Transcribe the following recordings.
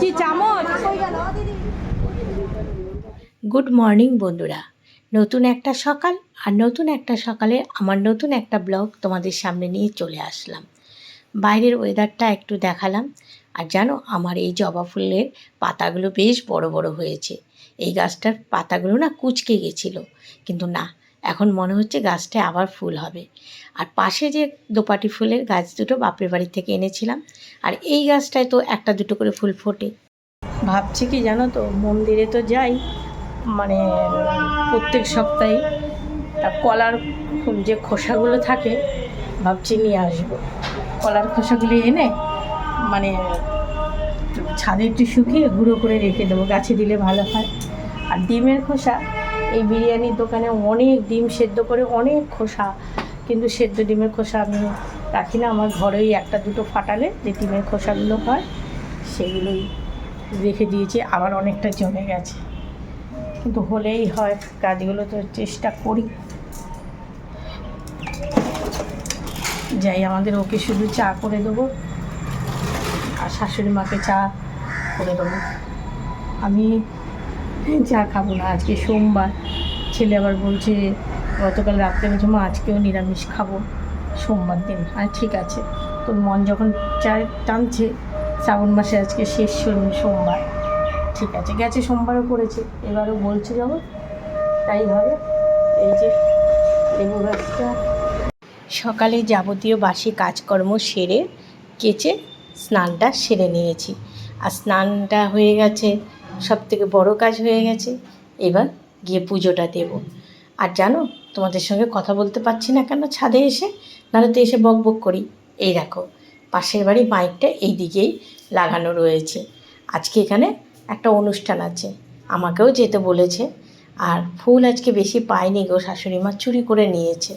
কি চামচ? Good morning বন্ধুরা। নতুন একটা সকাল আর নতুন একটা সকালে আমার নতুন একটা ব্লগ তোমাদের সামনে নিয়ে চলে আসলাম। বাইরের ওয়েদারটা একটু দেখালাম। আর জানো, আমার এই জবা ফুলের পাতাগুলো বেশ বড় বড় হয়েছে। এই গাছটার পাতাগুলো না কুচকে গেছিল। কিন্তু না এখন মনে হচ্ছে গাছটায় আবার ফুল হবে। আর পাশে যে দোপাটি ফুলের গাছ দুটো বাপের বাড়ি থেকে এনেছিলাম। আর এই গাছটায় তো একটা দুটো করে ফুল ফোটে। ভাবছি কি জানো তো, মন্দিরে তো যাই মানে প্রত্যেক সপ্তাহে তা কলার যে খোসাগুলো থাকে, ভাবছি নিয়ে আসব। কলার খোসাগুলি এনে মানে ছাদে একটু শুকিয়ে গুঁড়ো করে রেখে দেবো, গাছে দিলে ভালো হয়। আর ডিমের খোসা এই বিরিয়ানির দোকানে অনেক ডিম সেদ্ধ করে অনেক খোসা, কিন্তু সেদ্ধ ডিমের খোসা আমি রাখি না। আমার ঘরেই একটা দুটো ফাটালে যে ডিমের খোসাগুলো হয়, সেগুলোই রেখে দিয়েছি। আবার অনেকটা জমে গেছে। কিন্তু হলেই হয়, কাজগুলো তো চেষ্টা করি। যাই, আমাদের ওকে শুধু চা করে দেবো। আর শাশুড়ি মাকে চা করে দেবো। আমি চা খাব না, আজকে সোমবার। ছেলে আবার বলছে, গতকাল রাত্রে বলছে, মা, আজকেও নিরামিষ খাব সোমবার দিন। আর ঠিক আছে। তোর মন যখন চা টানছে, শ্রাবণ মাসে আজকে শেষ সোমবার। ঠিক আছে, গেছে সোমবারও করেছে, এবারও বলছে যখন তাই হবে। এই যে লেবু গাছটা সকালে যাবতীয় বাসি কাজকর্ম সেরে কেচে স্নানটা সেরে নিয়েছি। আর স্নানটা হয়ে গেছে সব থেকে বড়ো কাজ হয়ে গেছে, এবার গিয়ে পুজোটা দেব। আর জানো, তোমাদের সঙ্গে কথা বলতে পারছি না কেন, ছাদে এসে, নাহলে তো এসে বক বক করি। এই দেখো, পাশের বাড়ি মাইকটা এই দিকেই লাগানো রয়েছে। আজকে এখানে একটা অনুষ্ঠান আছে, আমাকেও যেতে বলেছে, আর ফুল আজকে বেশি পাইনি গো, শাশুড়ি মা চুরি করে নিয়েছে।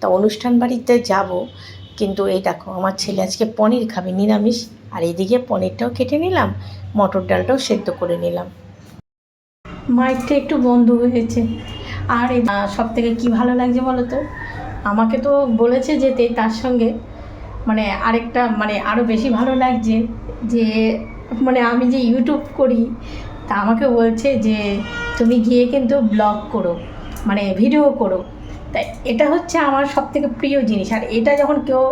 তা অনুষ্ঠান বাড়িতে যাব, কিন্তু এই দেখো, আমার ছেলে আজকে পনির খাবে, নিরামিষ। আর এদিকে পনিরটাও কেটে নিলাম, মটর ডালটাও সেদ্ধ করে নিলাম। মাইকটা একটু বন্ধ হয়েছে। আর সব থেকে কী ভালো লাগছে বলো তো? আমাকে তো বলেছে যেতে তার সঙ্গে মানে আরেকটা মানে আরও বেশি ভালো লাগছে যে মানে আমি যে ইউটিউব করি, তা আমাকে বলছে যে, তুমি গিয়ে কিন্তু ব্লগ করো মানে ভিডিও করো। তাই এটা হচ্ছে আমার সব থেকে প্রিয় জিনিস। আর এটা যখন কেউ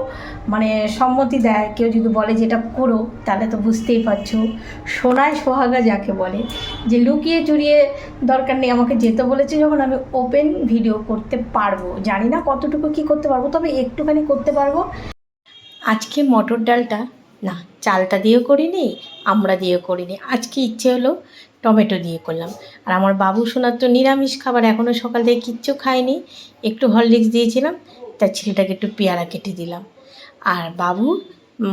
মানে সম্মতি দেয়, কেউ যদি বলে যে এটা করো তাহলে তো বুঝতেই পারছ। সোনায় সোহাগা যাকে বলে, যে লুকিয়ে চুরিয়ে দরকার নেই, আমাকে যেতে বলেছে যখন আমি ওপেন ভিডিও করতে পারব। জানি না কতটুকু কি করতে পারব, তবে একটুখানি করতে পারব। আজকে মটর ডালটা, না, চালটা দিয়েও করিনি, আমরা দিয়েও করিনি। আজকে ইচ্ছে হলো টমেটো দিয়ে করলাম। আর আমার বাবু সোনার তো নিরামিষ খাবার এখনও সকাল থেকে কিচ্ছু খায়নি। একটু হরলিক্স দিয়েছিলাম, তার ছেলেটাকে একটু পেয়ারা কেটে দিলাম। আর বাবু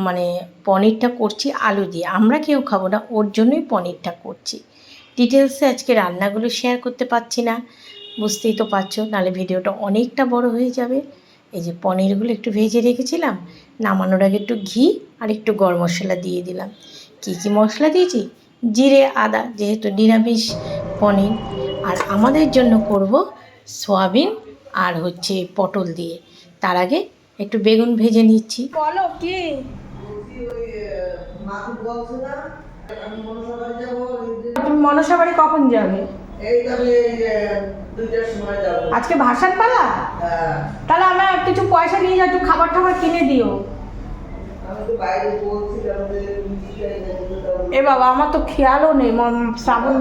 মানে পনিরটা করছি আলু দিয়ে। আমরা কেউ খাব না, ওর জন্যই পনিরটা করছি। ডিটেলসে আজকে রান্নাগুলো শেয়ার করতে পারছি না, বুঝতেই তো পারছ। নাহলে ভিডিওটা অনেকটা বড় হয়ে যাবে। এই যে পনিরগুলো একটু ভেজে রেখেছিলাম, নামানোর আগে একটু ঘি আর একটু গরম মশলা দিয়ে দিলাম। কী কী মশলা দিয়েছি? জিরে, আদা, যেহেতু নিরামিষ পনির। আর আমাদের জন্য করব সয়াবিন আর হচ্ছে পটল দিয়ে। তার আগে একটু বেগুন ভেজে নিচ্ছি। বলো, কি? মনসা বাড়ি কখন যাবে? আজকে ভাসান পালা? তাহলে আমার কিছু পয়সা নিয়ে একটু খাবার টাবার কিনে দিও। আমি তো বাইরে বলছিলাম এ বাবা, আমার তো খেয়ালও নেই শ্রাবণ।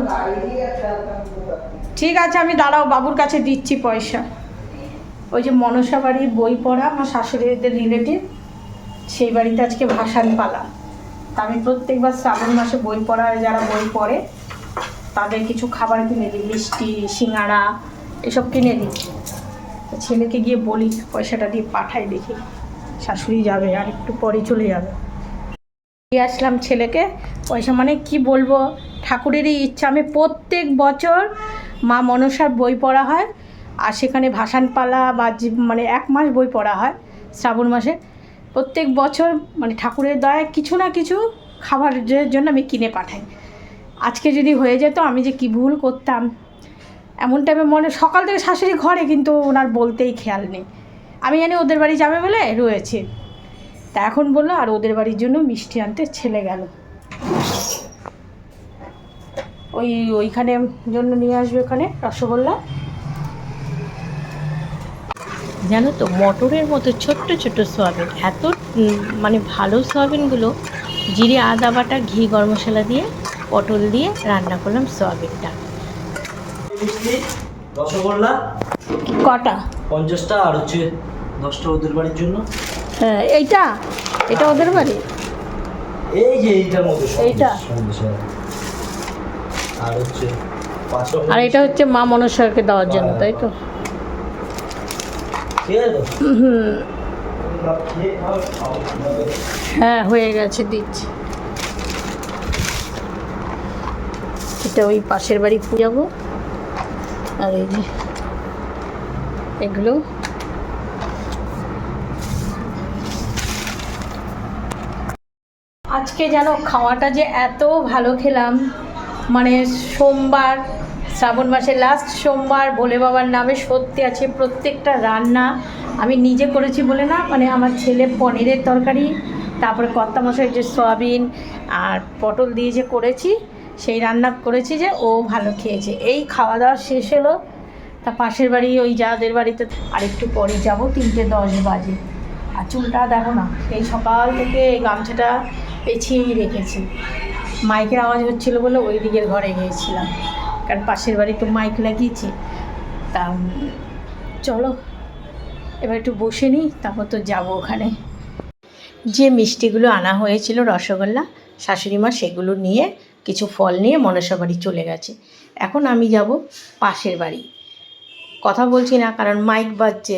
ঠিক আছে, আমি দাঁড়াও, বাবুর কাছে দিচ্ছি পয়সা। ওই যে মনসা বাড়ির বই পড়া, আমার শাশুড়িদের রিলেটিভ সেই বাড়িতে আজকে ভাসান পালা। তা আমি প্রত্যেকবার শ্রাবণ মাসে বই পড়া যারা বই পড়ে, তাদের কিছু খাবার কিনে দিই, মিষ্টি, সিঙ্গাড়া, এসব কিনে দিই। ছেলেকে গিয়ে বলি, পয়সাটা দিয়ে পাঠাই দেখি। শাশুড়ি যাবে, আর একটু পরে চলে যাবে। দিয়ে আসলাম ছেলেকে। পয়সা মানে কি বলব? ঠাকুরেরই ইচ্ছা। আমি প্রত্যেক বছর মা মনসার বই পড়া হয় আর সেখানে ভাসানপালা বা মানে এক মাস বই পড়া হয় শ্রাবণ মাসে। প্রত্যেক বছর মানে ঠাকুরের দয়ায় কিছু না কিছু খাবারের জন্য আমি কিনে পাঠাই। আজকে যদি হয়ে যেত আমি যে কি ভুল করতাম। এমন টাইমে মনে, সকাল থেকে শাশুড়ি ঘরে কিন্তু ওনার বলতেই খেয়াল নেই। আমি জানি ওদের বাড়ি যাবে বলে রয়েছে। তা এখন বলল আর ওদের বাড়ির জন্য মিষ্টি আনতে ছেলে গেল। ওই ওইখানে জন্য নিয়ে আসবে ওখানে রসগোল্লা। জানো তো মটরের মতো ছোট্ট ছোট্ট সোয়াবিন এত মানে ভালো সোয়াবিনগুলো জিরে আদা বাটা ঘি গরম মশলা দিয়ে পটল দিয়ে রান্না করলাম সোয়াবিনটা। রসগোল্লা কটা? পঞ্চাশটা আর হচ্ছে দশটা ওদের বাড়ির জন্য। হ্যাঁ এইটা? এটা ওদের বাড়ি? এই যে এইটার এইটা? হ্যাঁ। আর হচ্ছে আর এটা হচ্ছে মা মনসাকে দেওয়ার জন্য তাই তো। হ্যাঁ হয়ে গেছে দিচ্ছি। এটা ওই পাশের বাড়ি যাব আর এই যে এগুলো আজকে যেন খাওয়াটা যে এত ভালো খেলাম। মানে সোমবার, শ্রাবণ মাসের লাস্ট সোমবার ভোলে বাবার নামে সত্যি আছে প্রত্যেকটা রান্না আমি নিজে করেছি বলে না মানে আমার ছেলে পনিরের তরকারি, তারপরে কর্তা মশাই যে সয়াবিন আর পটল দিয়ে যে করেছি, সেই রান্না করেছি যে ও ভালো খেয়েছে। এই খাওয়া দাওয়া শেষ হলো, তা পাশের বাড়ি ওই যাদের বাড়িতে আরেকটু পরে যাব, তিনটে দশ বাজে। আর চুলটা দেখো না, এই সকাল থেকে এই গামছাটা পেছিয়েই রেখেছি। মাইকের আওয়াজ হচ্ছিল বলে ওই দিকের ঘরে গিয়েছিলাম। কারণ পাশের বাড়ি তো মাইক লাগিয়েছি। তা, চলো, এবার একটু বসে নিই, তারপর তো যাব ওখানে। যে মিষ্টিগুলো আনা হয়েছিল রসগোল্লা, শাশুড়ি মা সেগুলো নিয়ে কিছু ফল নিয়ে মনসা বাড়ি চলে গেছে। এখন আমি যাব পাশের বাড়ি। কথা বলছি না, কারণ মাইক বাজছে।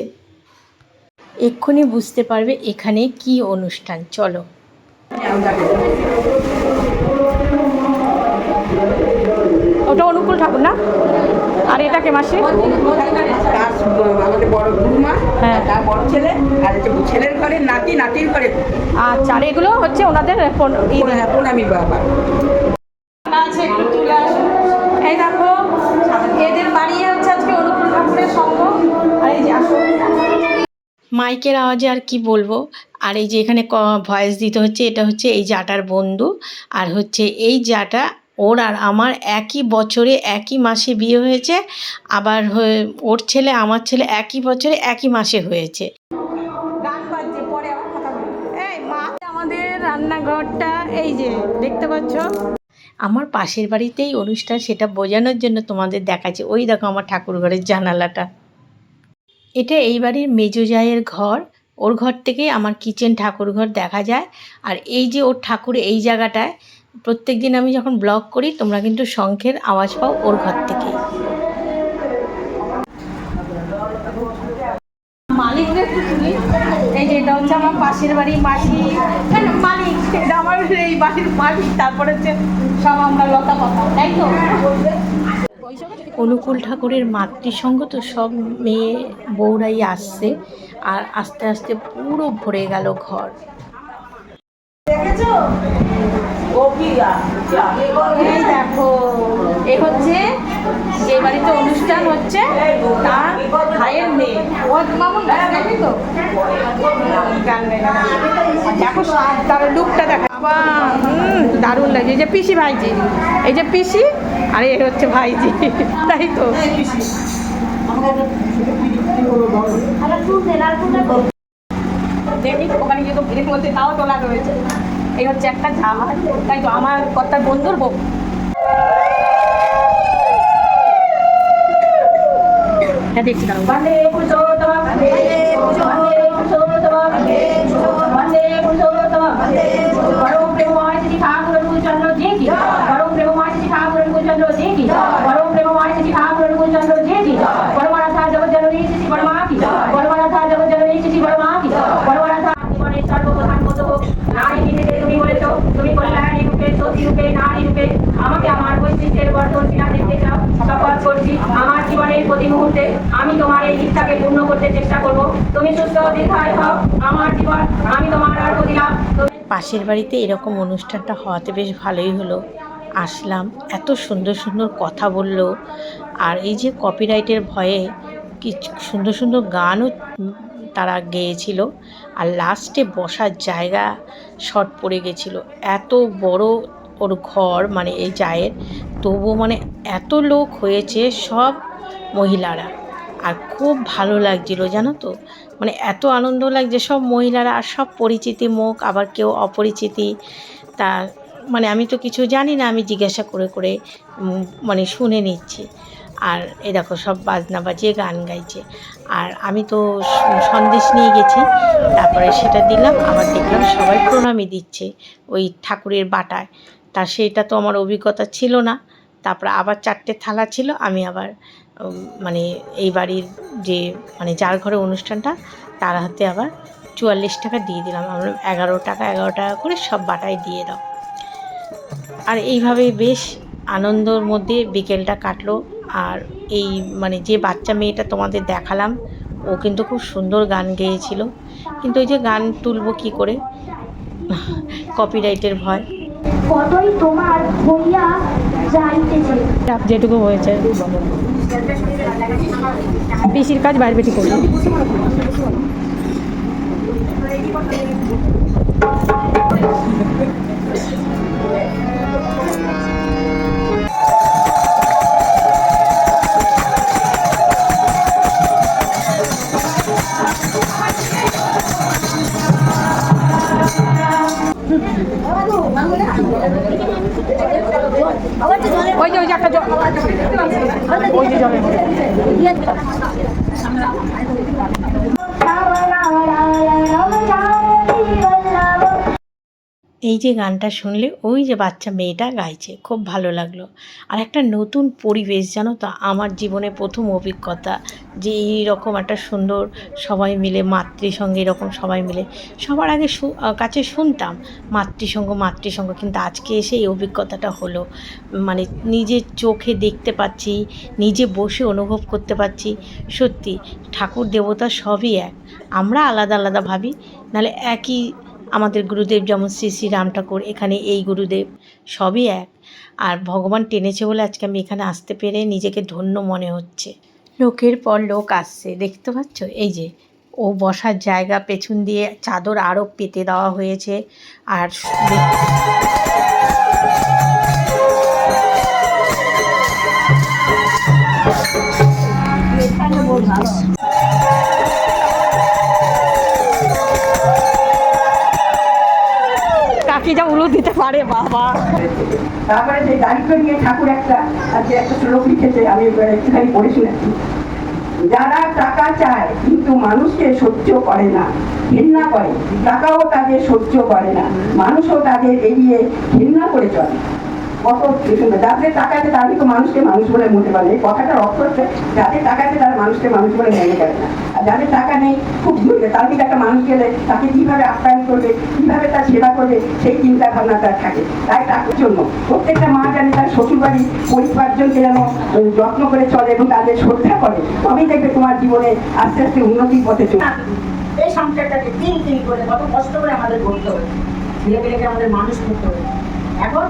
এক্ষুনি বুঝতে পারবে এখানে কি অনুষ্ঠান। চলো। ওটা অনুকূল ঠাকুর না? আর এটাকে মাসি? তার আমাদের বড় হ্যাঁ। তার বড় ছেলে আর ছেলের নাতি নাতির আচ্ছা এগুলো হচ্ছে ওনাদের মাইকের আওয়াজে আর কি বলব? আর এই যে এখানে ক ভয়েস দিতে হচ্ছে এটা হচ্ছে এই জাটার বন্ধু। আর হচ্ছে এই জাটা ওর আর আমার একই বছরে একই মাসে বিয়ে হয়েছে আবার ওর ছেলে আমার ছেলে একই বছরে একই মাসে হয়েছে। আমাদের রান্নাঘরটা এই যে দেখতে পাচ্ছ? আমার পাশের বাড়িতেই অনুষ্ঠান সেটা বোঝানোর জন্য তোমাদের দেখাচ্ছে। ওই দেখো আমার ঠাকুর ঘরের জানালাটা। এটা এই বাড়ির মেজো জায়ের ঘর। ওর ঘর থেকেই আমার কিচেন ঠাকুর ঘর দেখা যায়। আর এই যে ওর ঠাকুর এই জায়গাটায় প্রত্যেক দিন আমি যখন ব্লগ করি তোমরা কিন্তু শঙ্খের আওয়াজ পাও ওর ঘর মালিকদের এই হচ্ছে আমার পাশের না, মালিক বাড়ির তারপরে হচ্ছে সব আমরা লতা তাই তো? অনুকূল ঠাকুরের মাতৃসঙ্গ তো সব মেয়ে বউরাই আসছে আর আস্তে আস্তে পুরো ভরে গেল ঘর। দেখো, এ হচ্ছে যে বাড়িতে অনুষ্ঠান হচ্ছে, তার ভাইয়ের মেয়ে। তো? দেখো তার লুকটা দেখা হুম, দারুণ লাগে এই যে পিসি ভাইজি, এই যে পিসি আর হচ্ছে ভাইজি। তাই তো। দেখি ওখানে গিয়ে তো ভিড়ের মধ্যে তাও তোলা রয়েছে। এই হচ্ছে একটা জাহাজ তাই তো আমার কর্তার বন্ধুর বউ। হ্যাঁ দেখছি দাঁড়াও। জীবনের প্রতি মুহূর্তে আমি তোমার এই ইচ্ছাকে পূর্ণ করতে চেষ্টা করব। তুমি সুস্থ, দীর্ঘায় হও। আমার জীবন, আমি তোমার আর দিলাম পাশের বাড়িতে এরকম অনুষ্ঠানটা হওয়াতে বেশ ভালোই হলো। আসলাম, এত সুন্দর সুন্দর কথা বলল। আর এই যে কপিরাইটের ভয়ে কিছু সুন্দর সুন্দর গানও তারা গেয়েছিল। আর লাস্টে বসার জায়গা শর্ট পড়ে গেছিল। এত বড় ওর ঘর মানে এই জায়ের, তবুও মানে এত লোক হয়েছে, সব মহিলারা। আর খুব ভালো লাগছিল, জানো তো? মানে এত আনন্দ লাগছে, সব মহিলারা আর সব পরিচিতি মুখ, আবার কেউ অপরিচিতি। তা মানে আমি তো কিছু জানি না, আমি জিজ্ঞাসা করে করে মানে শুনে নিচ্ছি। আর এ দেখো, সব বাজনা বাজিয়ে গান গাইছে। আর আমি তো সন্দেশ নিয়ে গেছি, তারপরে সেটা দিলাম, আবার দেখলাম সবাই প্রণামী দিচ্ছে ওই ঠাকুরের বাটায়। তা সেইটা তো আমার অভিজ্ঞতা ছিল না, তারপরে আবার চারটে থালা ছিল, আমি আবার মানে এই বাড়ির যে মানে যার ঘরে অনুষ্ঠানটা তার হাতে আবার চুয়াল্লিশ টাকা দিয়ে দিলাম। আমরা এগারো টাকা এগারো টাকা করে সব বাটায় দিয়ে দাও। আর এইভাবে বেশ আনন্দর মধ্যে বিকেলটা কাটলো। আর এই মানে যে বাচ্চা মেয়েটা তোমাদের দেখালাম ও কিন্তু খুব সুন্দর গান গেয়েছিল। কিন্তু ওই যে গান তুলবো কি করে? কপিরাইটের ভয়। কতই তোমার হইয়া যাইতেছে। যেটুকু হয়েছে। পিসির কাজ বাইরে বেটি করি ওই যে গানটা শুনলে ওই যে বাচ্চা মেয়েটা গাইছে, খুব ভালো লাগল। আর একটা নতুন পরিবেশ জানো তো, আমার জীবনে প্রথম অভিজ্ঞতা যে এই রকম একটা সুন্দর সবাই মিলে, মাতৃসঙ্গে এরকম সবাই মিলে, সবার আগে কাছে শুনতাম মাতৃসঙ্গ মাতৃসঙ্গ, কিন্তু আজকে এসে এই অভিজ্ঞতাটা হলো। মানে নিজের চোখে দেখতে পাচ্ছি, নিজে বসে অনুভব করতে পারছি, সত্যি ঠাকুর, দেবতা সবই এক। আমরা আলাদা আলাদা ভাবি, নাহলে একই আমাদের গুরুদেব যেমন শ্রী শ্রী রাম ঠাকুর, এখানে এই গুরুদেব সবই এক। আর ভগবান টেনেছে বলে আজকে আমি এখানে আসতে পেরে নিজেকে ধন্য মনে হচ্ছে। লোকের পর লোক আসছে, দেখতে পাচ্ছ? এই যে, ও বসার জায়গা পেছন দিয়ে চাদর আরও পেতে দেওয়া হয়েছে। আর পারে বাবা। তারপরে যে নিয়ে ঠাকুর একটা, আজকে একটা শ্লোক লিখেছে আমি একটুখানি পড়ে শুনেছি। যারা টাকা চায়, কিন্তু মানুষকে সহ্য করে না, ঘৃণা করে, টাকাও তাদের সহ্য করে না, মানুষও তাদের এড়িয়ে ঘৃণা করে চলে। কত যাদের টাকা আছে তারা কিন্তু মানুষকে মানুষ বলে মনে পারে এই কথাটার অর্থ হচ্ছে যাদের টাকা আছে তারা মানুষকে মানুষ বলে মনে করে না। আর যাদের টাকা নেই, খুব তার কিন্তু একটা মানুষ গেলে তাকে কীভাবে আপ্যায়ন করবে, কীভাবে তার সেবা করবে, সেই চিন্তা ভাবনা তার থাকে। তাই টাকার জন্য প্রত্যেকটা মা জানে তার শ্বশুরবাড়ি পরিবারজনকে যেন যত্ন করে চলে এবং তাদের শ্রদ্ধা করে। তবেই দেখবে তোমার জীবনে আস্তে আস্তে উন্নতির পথে চলে এই সংসারটাকে তিন তিন করে কত কষ্ট করে আমাদের করতে হবে। ছেলেপেলেকে আমাদের মানুষ করতে হবে। এখন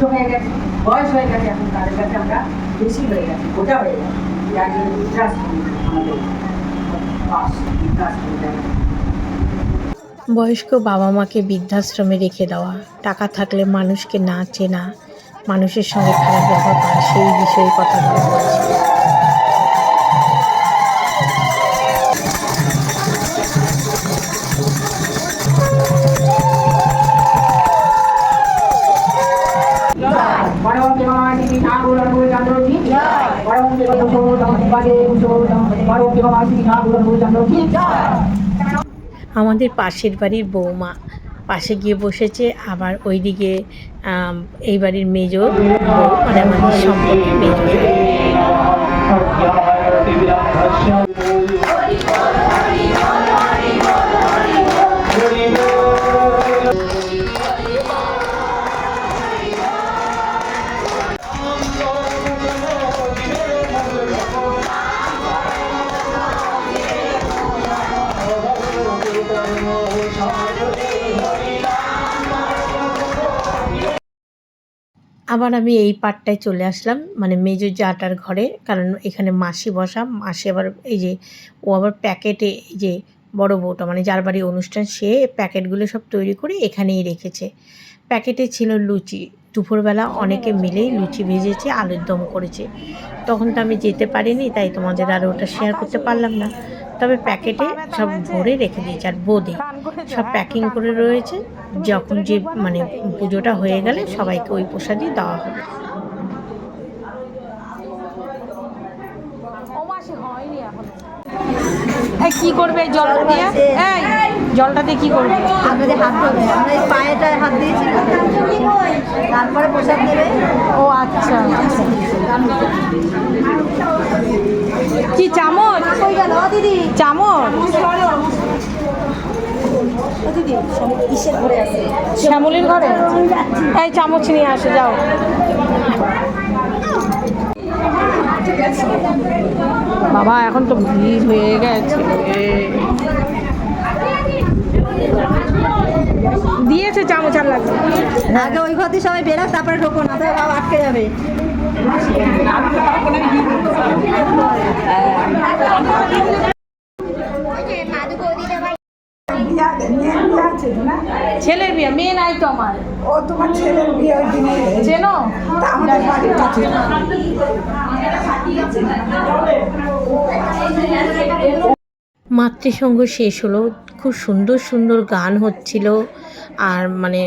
বৃদ্ধ হয়ে গেছে, বয়স হয়ে গেছে, এখন তাদের কাছে আমরা বেশি হয়ে গেছি বোঝা হয়ে গেছে। যার জন্য বৃদ্ধাশ্রম আমাদের। বাস জায়গা। বয়স্ক বাবা মাকে বৃদ্ধাশ্রমে রেখে দেওয়া, টাকা থাকলে মানুষকে না চেনা, মানুষের সঙ্গে খারাপ ব্যবহার করা, সেই বিষয়ে কথা বলছি আমাদের পাশের বাড়ির বৌমা পাশে গিয়ে বসেছে, আবার ওইদিকে দিকে এই বাড়ির মেজ মানে আমাদের সম্পর্কে মেজ আবার আমি এই পার্টটায় চলে আসলাম মানে মেজো জাটার ঘরে, কারণ এখানে মাসি বসা, মাসি আবার এই যে, ও আবার প্যাকেটে যে বড় বউটা মানে যার বাড়ি অনুষ্ঠান, সে প্যাকেটগুলো সব তৈরি করে এখানেই রেখেছে। প্যাকেটে ছিল লুচি। দুপুরবেলা অনেকে মিলেই লুচি ভেজেছে, আলুর দম করেছে। তখন তো আমি যেতে পারিনি, তাই তোমাদের আর ওটা শেয়ার করতে পারলাম না। তবে প্যাকেটে সব ভরে রেখে দিয়েছে আর বোঁদে। সব প্যাকিং করে রয়েছে। যখন যে মানে পুজোটা হয়ে গেলে সবাইকে ওই প্রসাদই দেওয়া হবে। কি করবে জল দিয়ে? জলটা দিয়ে কি করবে? আপনাদের হাত ধরবে আমরা এই পায়েটায় হাত দিয়েছি তারপরে প্রসাদ দেবে। ও আচ্ছা। কি চামচ? কই গেল? দিদি। চামচ? দিদি ঘরে আছে? শ্যামলির ঘরে? এই চামচ নিয়ে আসে যাও। বাবা এখন তো ভিড় হয়ে গেছে। দিয়েছে চামচ আর লাগবে। না। আগে ওই ঘর দিয়ে সবাই বেরোক তারপরে ঢোকো না তো বাবা আটকে যাবে। ছেলের বিয়ে মেয়ে নাই তো আমার। ও তোমার ছেলের বিয়ে ওই দিনে চেনো? আমাদের বাড়ির কাছে। মাতৃসঙ্গ শেষ হলো। খুব সুন্দর সুন্দর গান হচ্ছিল। আর মানে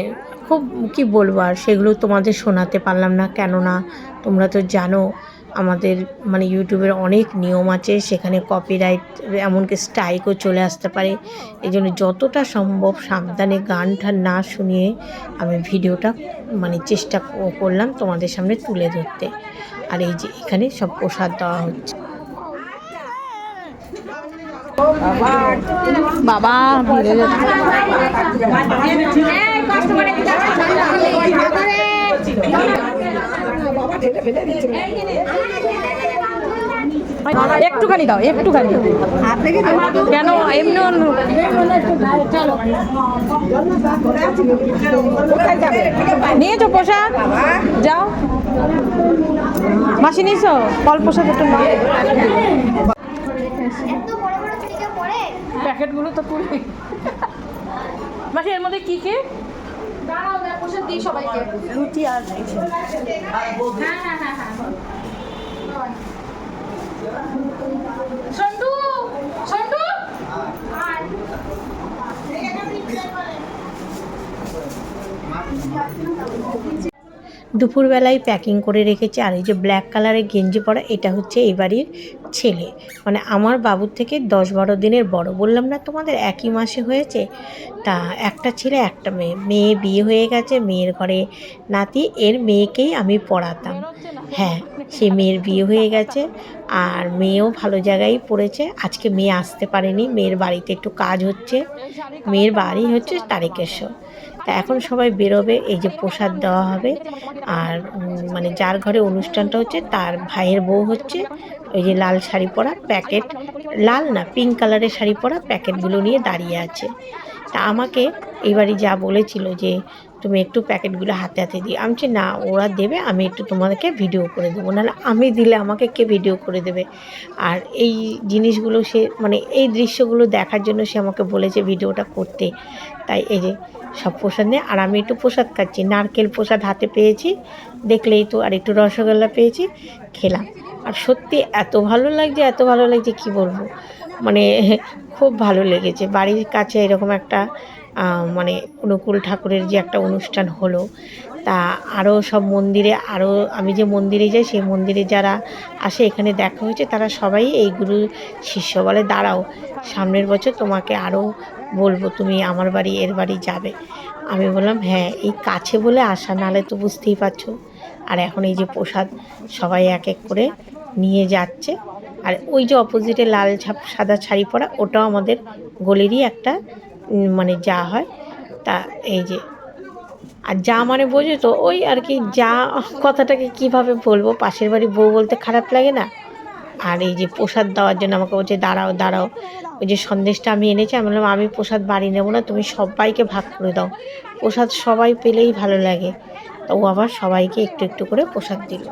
খুব কি বলব, আর সেগুলো তোমাদের শোনাতে পারলাম না। কেননা তোমরা তো জানো, আমাদের মানে ইউটিউবের অনেক নিয়ম আছে, সেখানে কপিরাইট এমনকি স্ট্রাইকও চলে আসতে পারে। এই জন্য যতটা সম্ভব সাবধানে গানটা না শুনিয়ে আমি ভিডিওটা মানে চেষ্টা করলাম তোমাদের সামনে তুলে ধরতে। আর এই যে এখানে সব প্রসাদ দেওয়া হচ্ছে। বাবা ভিড়ে যাচ্ছে। একটুখানি দাও একটুখানি। কেন? এমনি নিয়েছো পোশাক। যাও। মাসি নিয়েছো ফল পোশাক একটু প্যাকেটগুলো তো পুরো। মাসি এর মধ্যে কি কি? রুটি আর দুপুরবেলায় প্যাকিং করে রেখেছে, আর এই যে ব্ল্যাক কালারের গেঞ্জি পরা, এটা হচ্ছে এই বাড়ির ছেলে। মানে আমার বাবুর থেকে দশ বারো দিনের বড়, বললাম না তোমাদের একই মাসে হয়েছে? তা একটা ছেলে, একটা মেয়ে। মেয়ে বিয়ে হয়ে গেছে, মেয়ের ঘরে নাতি, এর মেয়েকেই আমি পড়াতাম। হ্যাঁ সে মেয়ের বিয়ে হয়ে গেছে, আর মেয়েও ভালো জায়গায় পড়েছে। আজকে মেয়ে আসতে পারেনি, মেয়ের বাড়িতে একটু কাজ হচ্ছে। মেয়ের বাড়ি হচ্ছে তারিকেশ্বর। তা এখন সবাই বেরোবে, এই যে প্রসাদ দেওয়া হবে। আর মানে যার ঘরে অনুষ্ঠানটা হচ্ছে তার ভাইয়ের বউ হচ্ছে, ওই যে লাল শাড়ি পরা প্যাকেট, লাল না, পিঙ্ক কালারের শাড়ি পরা প্যাকেটগুলো নিয়ে দাঁড়িয়ে আছে। তা আমাকে এবারই যা বলেছিল যে, তুমি একটু প্যাকেটগুলো হাতে হাতে দিই আমি না, ওরা দেবে, আমি একটু তোমাদেরকে ভিডিও করে দেবো। নাহলে আমি দিলে আমাকে কে ভিডিও করে দেবে? আর এই জিনিসগুলো সে মানে এই দৃশ্যগুলো দেখার জন্য সে আমাকে বলেছে ভিডিওটা করতে। তাই এই যে সব প্রসাদ নিয়ে আর আমি একটু প্রসাদ খাচ্ছি। নারকেল প্রসাদ হাতে পেয়েছি। দেখলেই তো আর একটু রসগোল্লা পেয়েছি। খেলাম। আর সত্যি এত ভালো লাগছে, এত ভালো লাগছে, কি বলব? মানে খুব ভালো লেগেছে। বাড়ির কাছে এরকম একটা মানে অনুকূল ঠাকুরের যে একটা অনুষ্ঠান হলো, তা আরও সব মন্দিরে, আরও আমি যে মন্দিরে যাই, সেই মন্দিরে যারা আসে, এখানে দেখা হয়েছে, তারা সবাই এই গুরু শিষ্য বলে, দাঁড়াও, সামনের বছর তোমাকে আরও বলব, তুমি আমার বাড়ি, এর বাড়ি যাবে। আমি বললাম হ্যাঁ এই কাছে বলে আসা, নাহলে তো বুঝতেই পারছ। আর এখন এই যে প্রসাদ সবাই এক এক করে নিয়ে যাচ্ছে। আর ওই যে অপোজিটে লাল ছাপ সাদা শাড়ি পরা, ওটাও আমাদের গলিরই একটা মানে যা হয়, তা এই যে। আর যা মানে বোঝো তো, ওই আর কি যা কথাটাকে কীভাবে বলব, পাশের বাড়ি বউ বলতে খারাপ লাগে না? আর এই যে প্রসাদ দেওয়ার জন্য আমাকে বলছে দাঁড়াও দাঁড়াও। ওই যে সন্দেশটা আমি এনেছি আমি বললাম আমি প্রসাদ বাড়ি নেব না তুমি সবাইকে ভাগ করে দাও। প্রসাদ সবাই পেলেই ভালো লাগে। তো ও আবার সবাইকে একটু একটু করে প্রসাদ দিল।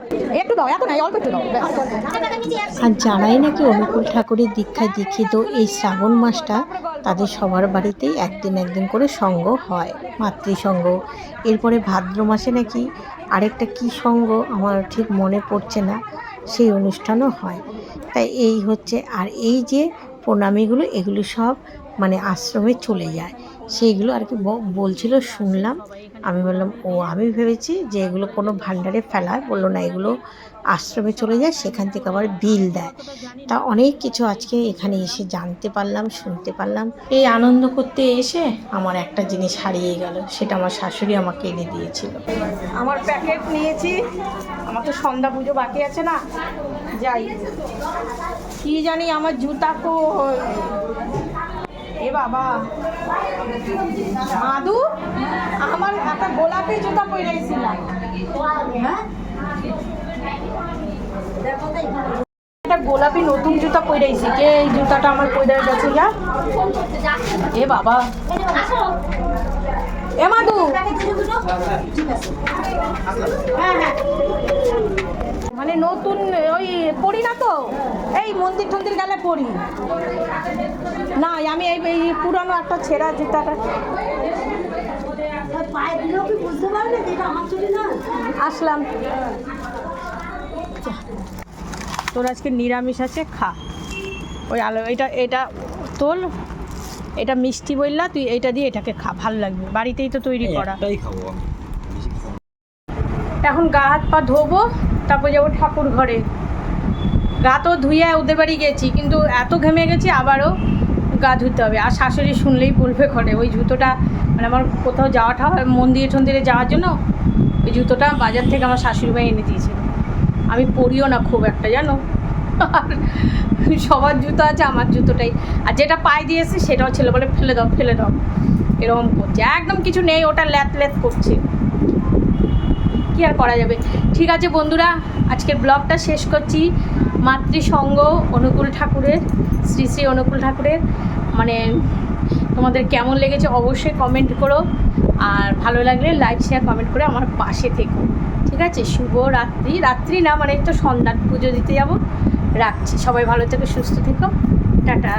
আর যারাই নাকি অনুকূল ঠাকুরের দীক্ষায় দীক্ষিত এই শ্রাবণ মাসটা তাদের সবার বাড়িতেই একদিন একদিন করে সঙ্গ হয় মাতৃসঙ্গ। এরপরে ভাদ্র মাসে নাকি আরেকটা কী সঙ্গ আমার ঠিক মনে পড়ছে না সেই অনুষ্ঠানও হয়। তাই এই হচ্ছে, আর এই যে প্রণামীগুলো, এগুলো সব মানে আশ্রমে চলে যায়। সেইগুলো আর কি বলছিল, শুনলাম। আমি বললাম, ও, আমি ভেবেছি যে এগুলো কোনো ভাণ্ডারে ফেলায় বলল, না, এগুলো আশ্রমে চলে যায়, সেখান থেকে আবার বিল দেয়। তা অনেক কিছু আজকে এখানে এসে জানতে পারলাম, শুনতে পারলাম। এই আনন্দ করতে এসে আমার একটা জিনিস হারিয়ে গেল, সেটা আমার শাশুড়ি আমাকে এনে দিয়েছিল। আমার প্যাকেট নিয়েছি, আমার তো সন্ধ্যা পুজো বাকি আছে না, যাই। কি জানি আমার জুতা এ বাবা। মাদু, আমার একটা গোলাপি জুতা পরেছিলাম একটা গোলাপি নতুন জুতা পরেছি যে এই জুতাটা আমার পরে গেছে যা এ বাবা। এ মাদু। হ্যাঁ হ্যাঁ। মানে নতুন ওই পড়ি না তো? এই মন্দির টন্দির গেলে পড়ি। না আমি এই এই পুরানো একটা ছেঁড়া জুতাটা। আসলাম। তোর আজকে নিরামিষ আছে খা। ওই আলো এটা এটা তোল। এটা মিষ্টি বললা তুই এটা দিয়ে এটাকে খা ভালো লাগবে। বাড়িতেই তো তৈরি করা। এখন গা হাত পা ধোবো। তারপর যাব ঠাকুর ঘরে। গা তো ধুয়ে ওদের বাড়ি গেছি, কিন্তু এত ঘেমে গেছি আবারও গা ধুতে হবে। আর শাশুড়ি শুনলেই বলবে ঘরে, ওই জুতোটা মানে আমার কোথাও যাওয়াটা হয় মন্দিরে টন্দিরে যাওয়ার জন্য, ওই জুতোটা বাজার থেকে আমার শাশুড়ি ভাই এনে দিয়েছিল। আমি পরিও না খুব একটা, জানো? সবার জুতো আছে, আমার জুতোটাই। আর যেটা পায়ে দিয়েছে সেটাও ছেলে বলে ফেলে দাও ফেলে দাও। এরকম করছে। একদম কিছু নেই, ওটা ল্যাত ল্যাত করছে। কি আর করা যাবে? ঠিক আছে বন্ধুরা, আজকের ব্লগটা শেষ করছি। মাতৃসঙ্গ অনুকূল ঠাকুরের, শ্রী শ্রী অনুকূল ঠাকুরের। মানে তোমাদের কেমন লেগেছে অবশ্যই কমেন্ট করো। আর ভালো লাগলে লাইক শেয়ার কমেন্ট করে আমার পাশে থেকো। ঠিক আছে? শুভ রাত্রি। রাত্রি না মানে তো সন্ধ্যার পুজো দিতে যাব। রাখছি। সবাই ভালো থেকো, সুস্থ থেকো। টাটা।